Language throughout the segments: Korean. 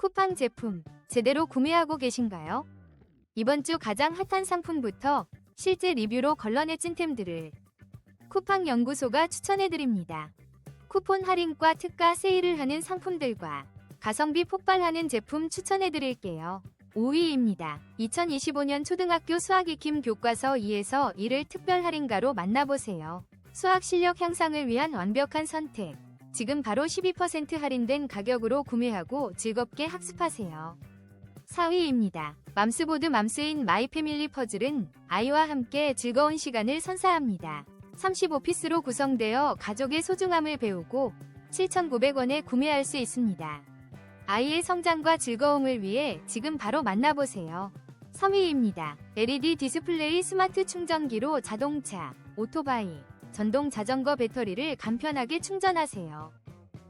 쿠팡 제품 제대로 구매하고 계신가요? 이번 주 가장 핫한 상품부터 실제 리뷰로 걸러내 찐템들을 쿠팡 연구소가 추천해드립니다. 쿠폰 할인과 특가 세일을 하는 상품들과 가성비 폭발하는 제품 추천해드릴게요. 5위입니다. 2025년 초등학교 수학 익힘 교과서 2에서 1을 특별 할인가로 만나보세요. 수학 실력 향상을 위한 완벽한 선택. 지금 바로 12% 할인된 가격으로 구매하고 즐겁게 학습하세요. 4위입니다. 맘스보드 맘스인 마이 패밀리 퍼즐은 아이와 함께 즐거운 시간을 선사합니다. 35피스로 구성되어 가족의 소중함을 배우고 7,900원에 구매할 수 있습니다. 아이의 성장과 즐거움을 위해 지금 바로 만나보세요. 3위입니다. LED 디스플레이 스마트 충전기로 자동차, 오토바이, 전동 자전거 배터리를 간편하게 충전하세요.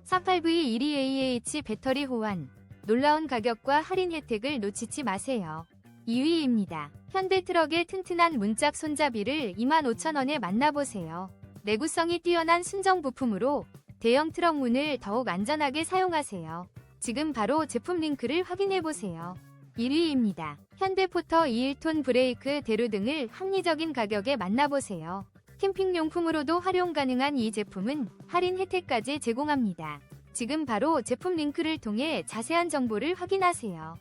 48V12AH 배터리 호환. 놀라운 가격과 할인 혜택을 놓치지 마세요. 2위입니다. 현대 트럭의 튼튼한 문짝 손잡이를 25,000원에 만나보세요. 내구성이 뛰어난 순정 부품으로 대형 트럭 문을 더욱 안전하게 사용하세요. 지금 바로 제품 링크를 확인해보세요. 1위입니다. 현대포터 21톤 브레이크 대루 등을 합리적인 가격에 만나보세요. 캠핑용품으로도 활용 가능한 이 제품은 할인 혜택까지 제공합니다. 지금 바로 제품 링크를 통해 자세한 정보를 확인하세요.